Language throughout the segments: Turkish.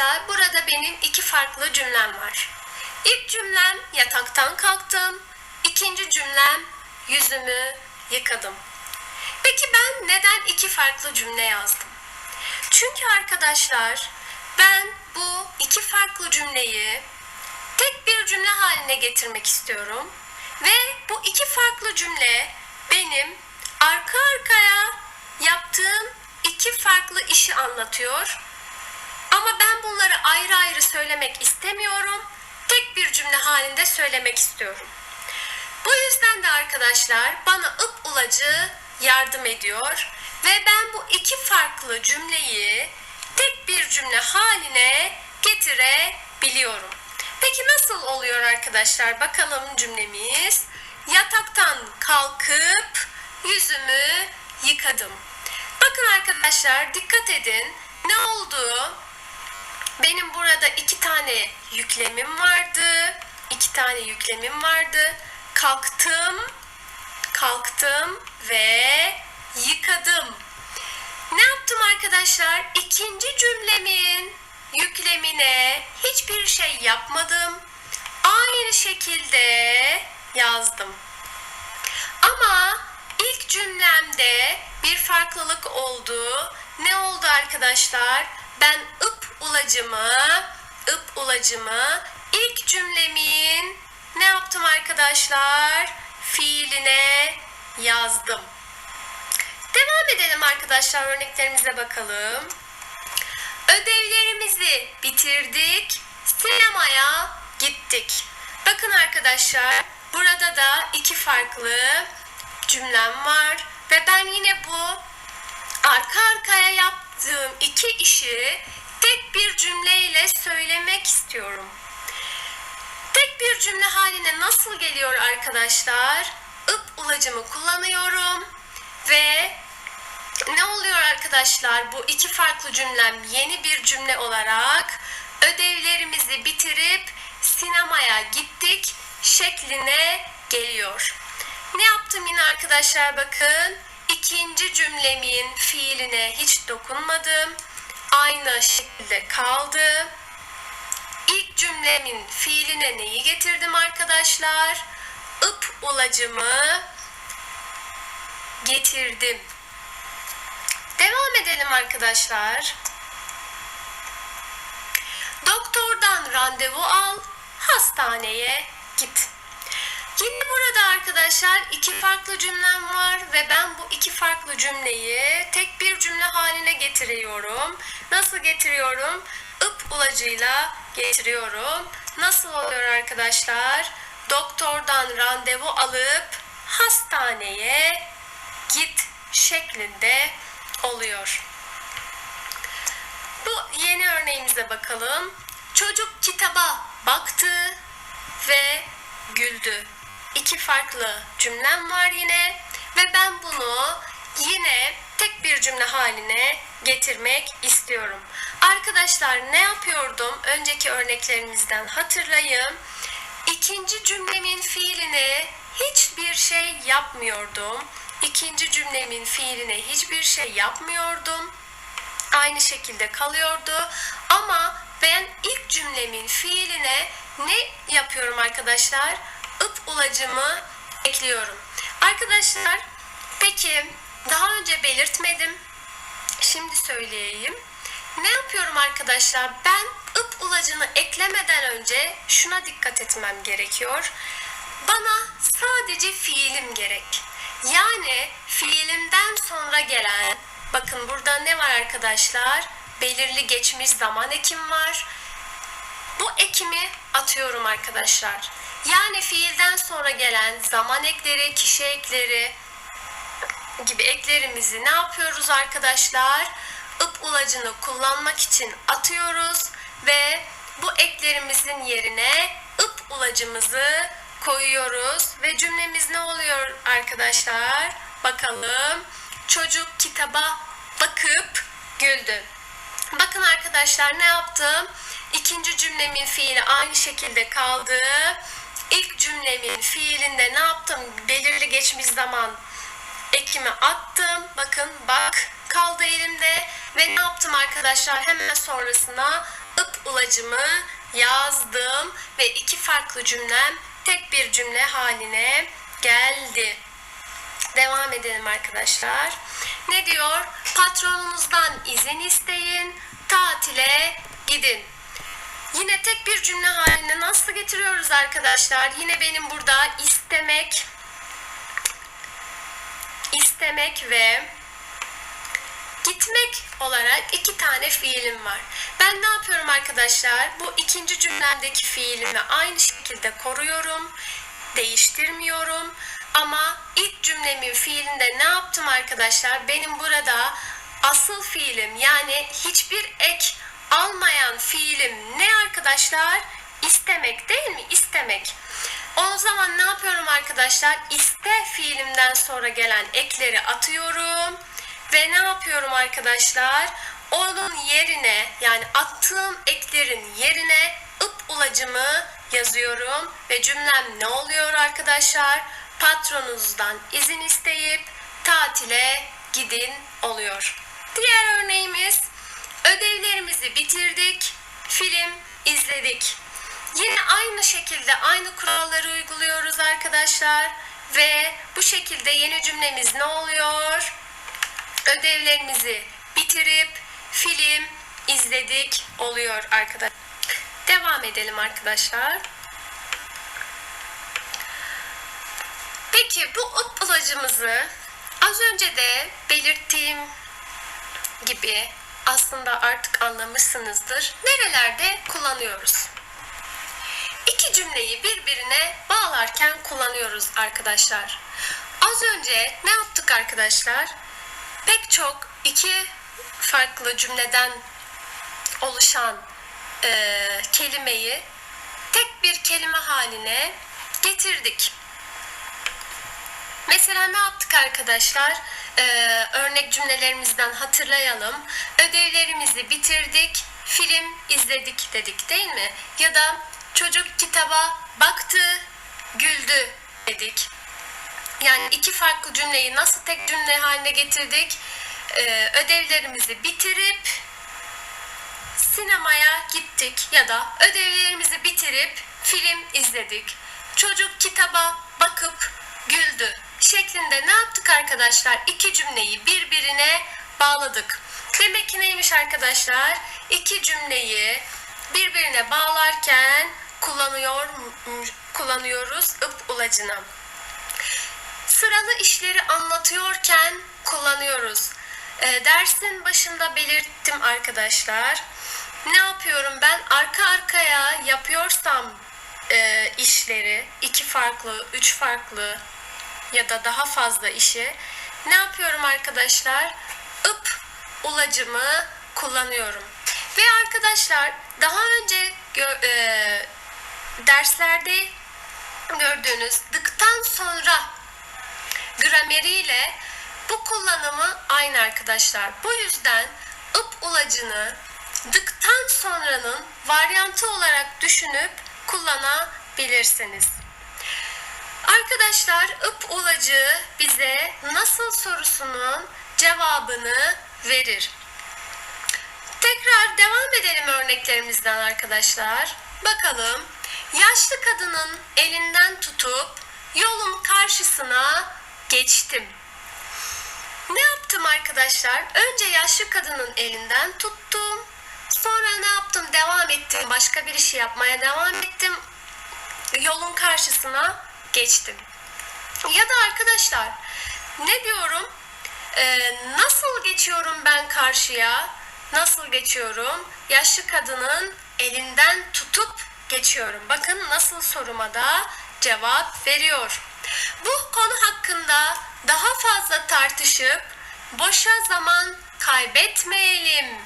arkadaşlar burada benim iki farklı cümlem var. İlk cümlem yataktan kalktım. İkinci cümlem yüzümü yıkadım. Peki ben neden iki farklı cümle yazdım? Çünkü arkadaşlar ben bu iki farklı cümleyi tek bir cümle haline getirmek istiyorum. Ve bu iki farklı cümle benim arka arkaya yaptığım iki farklı işi anlatıyor. Ama ben bunları ayrı ayrı söylemek istemiyorum. Tek bir cümle halinde söylemek istiyorum. Bu yüzden de arkadaşlar bana ıp ulacı yardım ediyor ve ben bu iki farklı cümleyi tek bir cümle haline getirebiliyorum. Peki nasıl oluyor arkadaşlar? Bakalım cümlemiz. Yataktan kalkıp yüzümü yıkadım. Bakın arkadaşlar dikkat edin. Ne oldu? Benim burada iki tane yüklemim vardı. İki tane yüklemim vardı. Kalktım, kalktım ve yıkadım. Ne yaptım arkadaşlar? İkinci cümlemin yüklemine hiçbir şey yapmadım. Aynı şekilde yazdım. Ama ilk cümlemde bir farklılık oldu. Ne oldu arkadaşlar? Ben ıp ulacımı, ıp ulacımı ilk cümlemin ne yaptım arkadaşlar? Fiiline yazdım. Devam edelim arkadaşlar örneklerimize bakalım. Ödevlerimizi bitirdik. Sinemaya gittik. Bakın arkadaşlar burada da iki farklı cümlem var ve ben yine bu arka arkaya yaptığım iki işi tek bir cümleyle söylemek istiyorum. Tek bir cümle haline nasıl geliyor arkadaşlar? ıp ulacımı kullanıyorum ve ne oluyor arkadaşlar? Bu iki farklı cümlem yeni bir cümle olarak ödevlerimizi bitirip sinemaya gittik şekline geliyor. Ne yaptım yine arkadaşlar bakın. İkinci cümlemin fiiline hiç dokunmadım. Aynı şekilde kaldı. İlk cümlemin fiiline neyi getirdim arkadaşlar? ıp ulacımı getirdim. Devam edelim arkadaşlar. Doktordan randevu al, hastaneye git. Yine burada arkadaşlar iki farklı cümlem var ve ben bu iki farklı cümleyi tek bir cümle haline getiriyorum. Nasıl getiriyorum? ıp ulacıyla getiriyorum. Nasıl oluyor arkadaşlar? Doktordan randevu alıp hastaneye git şeklinde oluyor. Bu yeni örneğimize bakalım. Çocuk kitaba baktı ve güldü. İki farklı cümlem var yine ve ben bunu yine tek bir cümle haline getirmek istiyorum. Arkadaşlar ne yapıyordum? Önceki örneklerimizden hatırlayın. İkinci cümlemin fiiline hiçbir şey yapmıyordum. İkinci cümlemin fiiline hiçbir şey yapmıyordum. Aynı şekilde kalıyordu. Ama ben ilk cümlemin fiiline ne yapıyorum arkadaşlar? Ip ulacımı ekliyorum. Arkadaşlar peki daha önce belirtmedim. Şimdi söyleyeyim. Ne yapıyorum arkadaşlar? Ben ıp ulacını eklemeden önce şuna dikkat etmem gerekiyor. Bana sadece fiilim gerek. Yani fiilimden sonra gelen, bakın burada ne var arkadaşlar? Belirli geçmiş zaman ekim var. Bu ekimi atıyorum arkadaşlar. Yani fiilden sonra gelen zaman ekleri, kişi ekleri gibi eklerimizi ne yapıyoruz arkadaşlar? ıp ulacını kullanmak için atıyoruz ve bu eklerimizin yerine ıp ulacımızı koyuyoruz ve cümlemiz ne oluyor arkadaşlar? Bakalım. Çocuk kitaba bakıp güldü. Bakın arkadaşlar ne yaptım? İkinci cümlemin fiili aynı şekilde kaldı. İlk cümlemin fiilinde ne yaptım? Belirli geçmiş zaman ekimi attım. Bakın bak kaldı elimde ve ne yaptım arkadaşlar? Hemen sonrasına ıp ulacımı yazdım ve iki farklı cümlem tek bir cümle haline geldi. Devam edelim arkadaşlar. Ne diyor? Patronunuzdan izin isteyin, tatile gidin. Yine tek bir cümle haline nasıl getiriyoruz arkadaşlar? Yine benim burada istemek, istemek ve gitmek olarak iki tane fiilim var. Ben ne yapıyorum arkadaşlar? Bu ikinci cümlemdeki fiilimi aynı şekilde koruyorum, değiştirmiyorum. Ama ilk cümlemin fiilinde ne yaptım arkadaşlar? Benim burada asıl fiilim yani hiçbir ek almayan fiilim ne arkadaşlar? İstemek değil mi? İstemek. O zaman ne yapıyorum arkadaşlar? İste fiilimden sonra gelen ekleri atıyorum. Ve ne yapıyorum arkadaşlar? Onun yerine yani attığım eklerin yerine ıp ulacımı yazıyorum. Ve cümlem ne oluyor arkadaşlar? Patronunuzdan izin isteyip tatile gidin oluyor. Diğer örneğimiz ödevlerimizi bitirdik, film izledik. Yine aynı şekilde aynı kuralları uyguluyoruz arkadaşlar. Ve bu şekilde yeni cümlemiz ne oluyor? Ödevlerimizi bitirip film izledik oluyor arkadaşlar. Devam edelim arkadaşlar. Peki bu bulacımızı az önce de belirttiğim gibi aslında artık anlamışsınızdır. Nerelerde kullanıyoruz? İki cümleyi birbirine bağlarken kullanıyoruz arkadaşlar. Az önce ne yaptık arkadaşlar? Pek çok iki farklı cümleden oluşan e, kelimeyi tek bir kelime haline getirdik. Mesela ne yaptık arkadaşlar? Ee, örnek cümlelerimizden hatırlayalım. Ödevlerimizi bitirdik, film izledik dedik değil mi? Ya da çocuk kitaba baktı, güldü dedik. Yani iki farklı cümleyi nasıl tek cümle haline getirdik? Ee, ödevlerimizi bitirip sinemaya gittik ya da ödevlerimizi bitirip film izledik. Çocuk kitaba bakıp güldü şeklinde ne yaptık arkadaşlar? İki cümleyi birbirine bağladık. Demek ki neymiş arkadaşlar? İki cümleyi birbirine bağlarken kullanıyor kullanıyoruz ıp ulacını. Sıralı işleri anlatıyorken kullanıyoruz. E, dersin başında belirttim arkadaşlar. Ne yapıyorum ben? Arka arkaya yapıyorsam e, işleri iki farklı, üç farklı ya da daha fazla işi ne yapıyorum arkadaşlar? ıp ulacımı kullanıyorum. Ve arkadaşlar daha önce gö- e, derslerde gördüğünüz dıktan sonra grameriyle bu kullanımı aynı arkadaşlar. Bu yüzden ıp ulacını dıktan sonranın varyantı olarak düşünüp kullanabilirsiniz. Arkadaşlar ıp ulacı bize nasıl sorusunun cevabını verir. Tekrar devam edelim örneklerimizden arkadaşlar. Bakalım yaşlı kadının elinden tutup yolun karşısına geçtim. Ne yaptım arkadaşlar? Önce yaşlı kadının elinden tuttum. Sonra ne yaptım? Devam ettim. Başka bir işi yapmaya devam ettim. Yolun karşısına geçtim. Ya da arkadaşlar ne diyorum? Ee, nasıl geçiyorum ben karşıya? Nasıl geçiyorum? Yaşlı kadının elinden tutup geçiyorum. Bakın nasıl soruma da cevap veriyor. Bu konu hakkında daha fazla tartışıp boşa zaman kaybetmeyelim.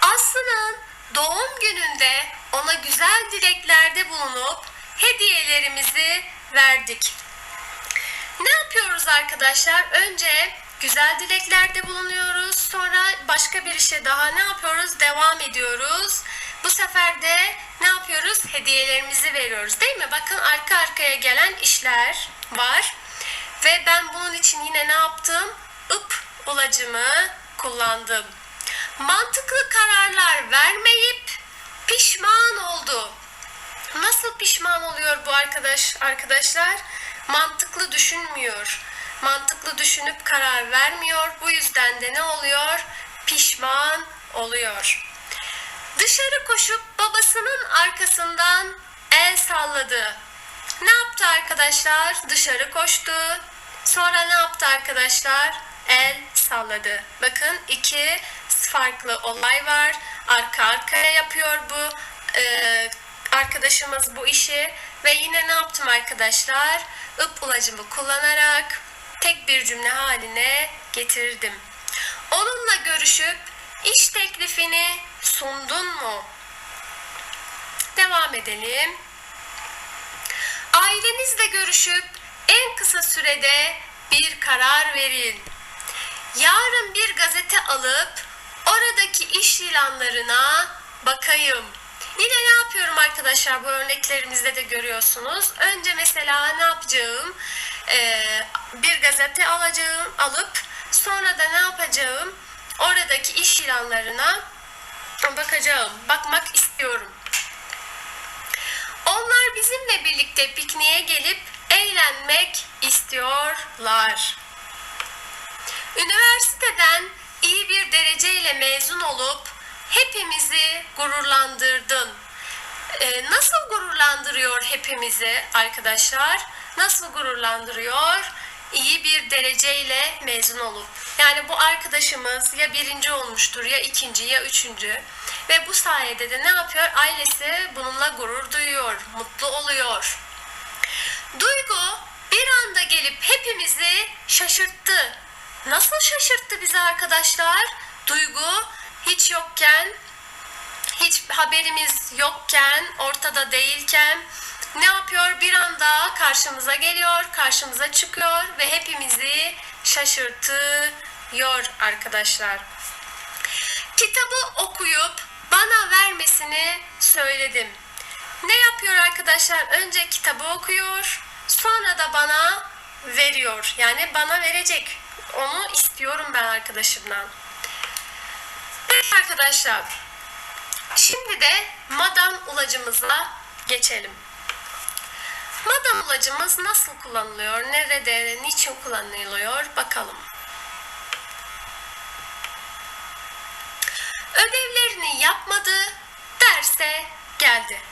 Aslı'nın doğum gününde ona güzel dileklerde bulunup hediyelerimizi verdik. Ne yapıyoruz arkadaşlar? Önce güzel dileklerde bulunuyoruz. Sonra başka bir işe daha ne yapıyoruz? Devam ediyoruz. Bu sefer de ne yapıyoruz? Hediyelerimizi veriyoruz değil mi? Bakın arka arkaya gelen işler var. Ve ben bunun için yine ne yaptım? ıp ulacımı kullandım. Mantıklı kararlar vermeyip pişman oldu. Nasıl pişman oluyor bu arkadaş arkadaşlar? Mantıklı düşünmüyor. Mantıklı düşünüp karar vermiyor. Bu yüzden de ne oluyor? Pişman oluyor. Dışarı koşup babasının arkasından el salladı. Ne yaptı arkadaşlar? Dışarı koştu. Sonra ne yaptı arkadaşlar? El salladı. Bakın iki farklı olay var. Arka arkaya yapıyor bu e, arkadaşımız bu işi. Ve yine ne yaptım arkadaşlar? Ip ulacımı kullanarak tek bir cümle haline getirdim. Onunla görüşüp iş teklifini sundun mu? Devam edelim. Ailenizle görüşüp en kısa sürede bir karar verin. Yarın bir gazete alıp oradaki iş ilanlarına bakayım. Yine ne yapıyorum arkadaşlar bu örneklerimizde de görüyorsunuz. Önce mesela ne yapacağım? Ee, bir gazete alacağım, alıp sonra da ne yapacağım? Oradaki iş ilanlarına bakacağım, bakmak istiyorum. Onlar bizimle birlikte pikniğe gelip eğlenmek istiyorlar. Üniversiteden iyi bir dereceyle mezun olup hepimizi gururlandırdın. Ee, nasıl gururlandırıyor hepimizi arkadaşlar? Nasıl gururlandırıyor? İyi bir dereceyle mezun olup. Yani bu arkadaşımız ya birinci olmuştur ya ikinci ya üçüncü. Ve bu sayede de ne yapıyor? Ailesi bununla gurur duyuyor, mutlu oluyor. Duygu bir anda gelip hepimizi şaşırttı. Nasıl şaşırttı bizi arkadaşlar? Duygu hiç yokken, hiç haberimiz yokken, ortada değilken ne yapıyor? Bir anda karşımıza geliyor, karşımıza çıkıyor ve hepimizi şaşırtıyor arkadaşlar. Kitabı okuyup bana vermesini söyledim. Ne yapıyor arkadaşlar? Önce kitabı okuyor, sonra da bana veriyor. Yani bana verecek. Onu istiyorum ben arkadaşımdan. Arkadaşlar. Şimdi de madan ulacımıza geçelim. Madan ulacımız nasıl kullanılıyor? Nerede, niçin kullanılıyor? Bakalım. Ödevlerini yapmadı, derse geldi.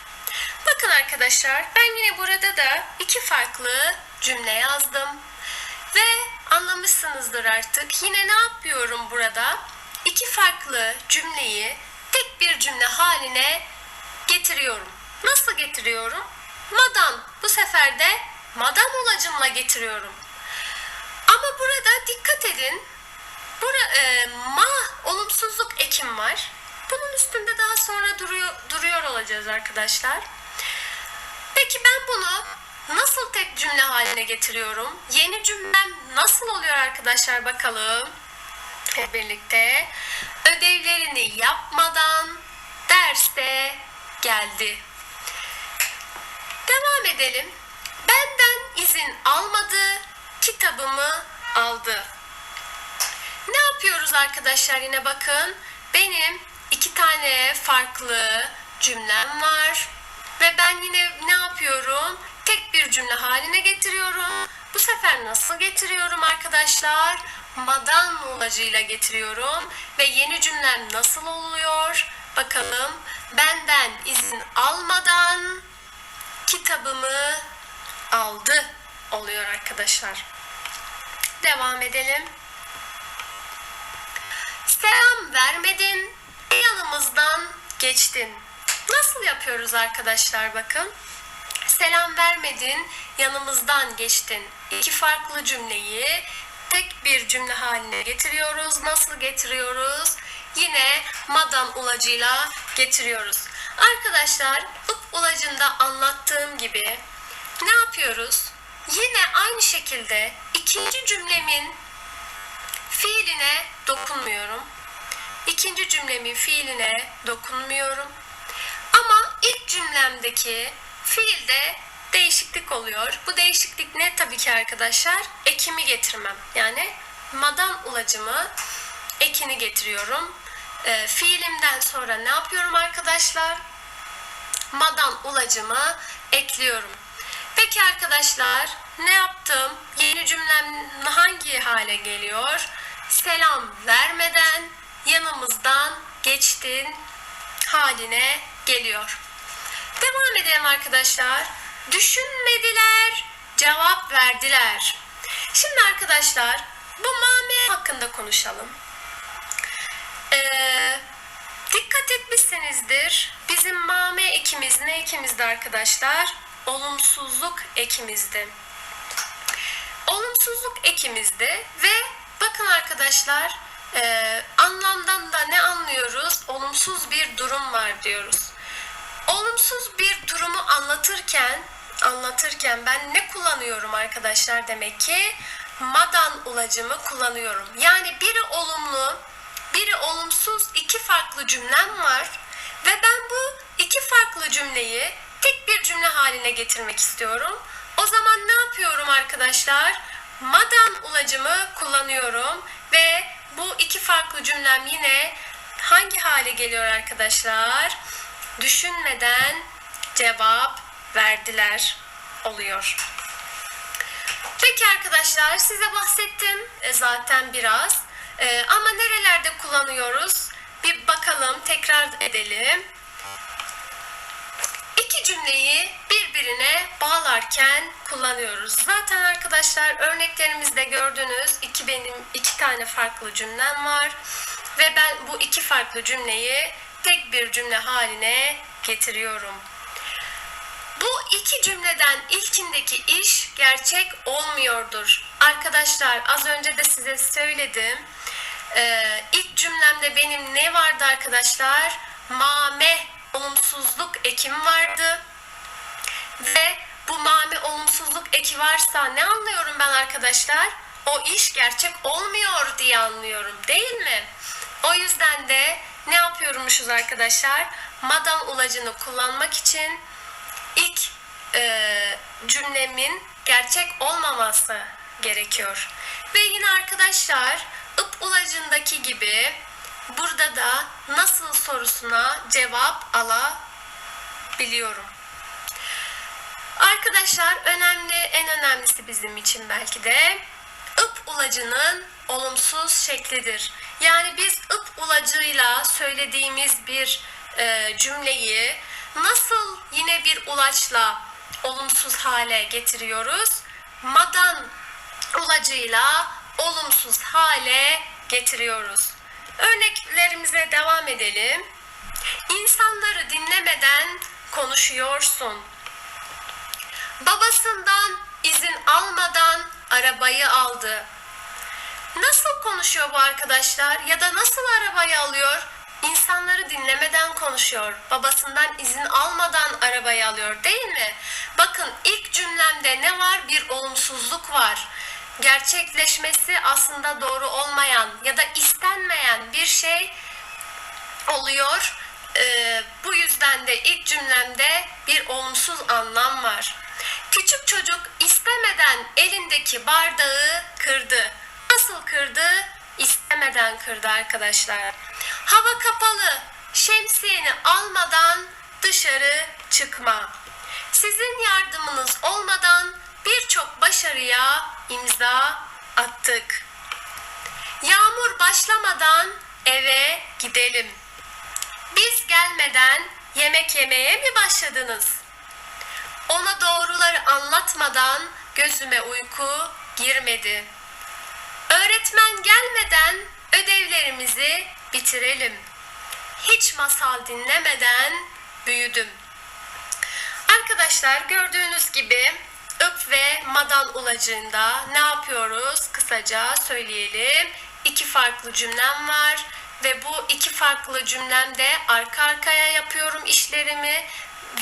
Bakın arkadaşlar ben yine burada da iki farklı cümle yazdım. Ve anlamışsınızdır artık. Yine ne yapıyorum burada? İki farklı cümleyi tek bir cümle haline getiriyorum. Nasıl getiriyorum? Madan. Bu sefer de madan olacımla getiriyorum. Ama burada dikkat edin. Bura, e, ma olumsuzluk ekim var. Bunun üstünde daha sonra duruyor, duruyor olacağız arkadaşlar. Peki ben bunu nasıl tek cümle haline getiriyorum? Yeni cümlem nasıl oluyor arkadaşlar bakalım. Hep birlikte. Ödevlerini yapmadan derste geldi. Devam edelim. Benden izin almadı, kitabımı aldı. Ne yapıyoruz arkadaşlar yine bakın. Benim iki tane farklı cümlem var. Ve ben yine ne yapıyorum? Tek bir cümle haline getiriyorum. Bu sefer nasıl getiriyorum arkadaşlar? Madan ulacıyla getiriyorum. Ve yeni cümlem nasıl oluyor? Bakalım. Benden izin almadan kitabımı aldı oluyor arkadaşlar. Devam edelim. Selam vermedin, yanımızdan geçtin. Nasıl yapıyoruz arkadaşlar bakın. Selam vermedin, yanımızdan geçtin. İki farklı cümleyi tek bir cümle haline getiriyoruz. Nasıl getiriyoruz? Yine madan ulacıyla getiriyoruz. Arkadaşlar ıp ulacında anlattığım gibi ne yapıyoruz? Yine aynı şekilde ikinci cümlemin fiiline dokunmuyorum. İkinci cümlemin fiiline dokunmuyorum. Ama ilk cümlemdeki fiilde değişiklik oluyor. Bu değişiklik ne tabii ki arkadaşlar? Ekimi getirmem. Yani madan ulacımı ekini getiriyorum. Ee, fiilimden sonra ne yapıyorum arkadaşlar? Madan ulacımı ekliyorum. Peki arkadaşlar ne yaptım? Yeni cümlem hangi hale geliyor? Selam vermeden yanımızdan geçtin haline geliyor. Devam edelim arkadaşlar. Düşünmediler, cevap verdiler. Şimdi arkadaşlar bu mame hakkında konuşalım. Ee, dikkat etmişsinizdir. Bizim mame ekimiz ne ekimizdi arkadaşlar? Olumsuzluk ekimizdi. Olumsuzluk ekimizdi ve bakın arkadaşlar e, anlamdan da ne anlıyoruz? Olumsuz bir durum var diyoruz. Olumsuz bir durumu anlatırken anlatırken ben ne kullanıyorum arkadaşlar demek ki madan ulacımı kullanıyorum. Yani biri olumlu, biri olumsuz iki farklı cümlem var ve ben bu iki farklı cümleyi tek bir cümle haline getirmek istiyorum. O zaman ne yapıyorum arkadaşlar? Madan ulacımı kullanıyorum ve bu iki farklı cümlem yine hangi hale geliyor arkadaşlar? Düşünmeden cevap verdiler oluyor. Peki arkadaşlar size bahsettim e, zaten biraz. E, ama nerelerde kullanıyoruz? Bir bakalım, tekrar edelim. İki cümleyi birbirine bağlarken kullanıyoruz. Zaten arkadaşlar örneklerimizde gördüğünüz iki benim iki tane farklı cümlem var ve ben bu iki farklı cümleyi tek bir cümle haline getiriyorum. Bu iki cümleden ilkindeki iş gerçek olmuyordur. Arkadaşlar az önce de size söyledim. Ee, ilk cümlemde benim ne vardı arkadaşlar? Mame olumsuzluk ekim vardı. Ve bu mame olumsuzluk eki varsa ne anlıyorum ben arkadaşlar? O iş gerçek olmuyor diye anlıyorum değil mi? O yüzden de ne yapıyormuşuz arkadaşlar? Madan ulacını kullanmak için ilk e, cümlemin gerçek olmaması gerekiyor. Ve yine arkadaşlar ıp ulacındaki gibi burada da nasıl sorusuna cevap alabiliyorum. Arkadaşlar önemli, en önemlisi bizim için belki de ıp ulacının olumsuz şeklidir. Yani biz ıp ulacıyla söylediğimiz bir e, cümleyi nasıl yine bir ulaçla olumsuz hale getiriyoruz? Madan ulacıyla olumsuz hale getiriyoruz. Örneklerimize devam edelim. İnsanları dinlemeden konuşuyorsun. Babasından izin almadan arabayı aldı. Nasıl konuşuyor bu arkadaşlar ya da nasıl arabayı alıyor? İnsanları dinlemeden konuşuyor. Babasından izin almadan arabayı alıyor değil mi? Bakın ilk cümlemde ne var? Bir olumsuzluk var. Gerçekleşmesi aslında doğru olmayan ya da istenmeyen bir şey oluyor. Ee, bu yüzden de ilk cümlemde bir olumsuz anlam var. Küçük çocuk istemeden elindeki bardağı kırdı. Nasıl kırdı? İstemeden kırdı arkadaşlar. Hava kapalı. Şemsiyeni almadan dışarı çıkma. Sizin yardımınız olmadan birçok başarıya imza attık. Yağmur başlamadan eve gidelim. Biz gelmeden yemek yemeye mi başladınız? Ona doğruları anlatmadan gözüme uyku girmedi. Öğretmen gelmeden ödevlerimizi bitirelim. Hiç masal dinlemeden büyüdüm. Arkadaşlar gördüğünüz gibi öp ve madan ulacığında ne yapıyoruz? Kısaca söyleyelim. İki farklı cümlem var ve bu iki farklı cümlemde arka arkaya yapıyorum işlerimi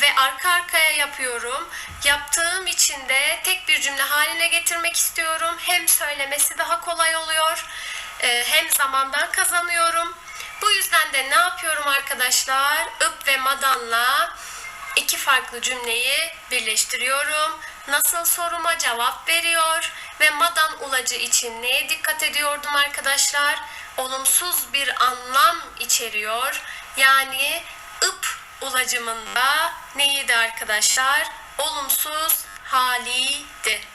ve arka arkaya yapıyorum. Yaptığım için de tek bir cümle haline getirmek istiyorum. Hem söylemesi daha kolay oluyor, e, hem zamandan kazanıyorum. Bu yüzden de ne yapıyorum arkadaşlar? Öp ve madanla iki farklı cümleyi birleştiriyorum. Nasıl soruma cevap veriyor ve madan ulacı için neye dikkat ediyordum arkadaşlar? Olumsuz bir anlam içeriyor. Yani ıp ulacımın da neydi arkadaşlar? Olumsuz haliydi.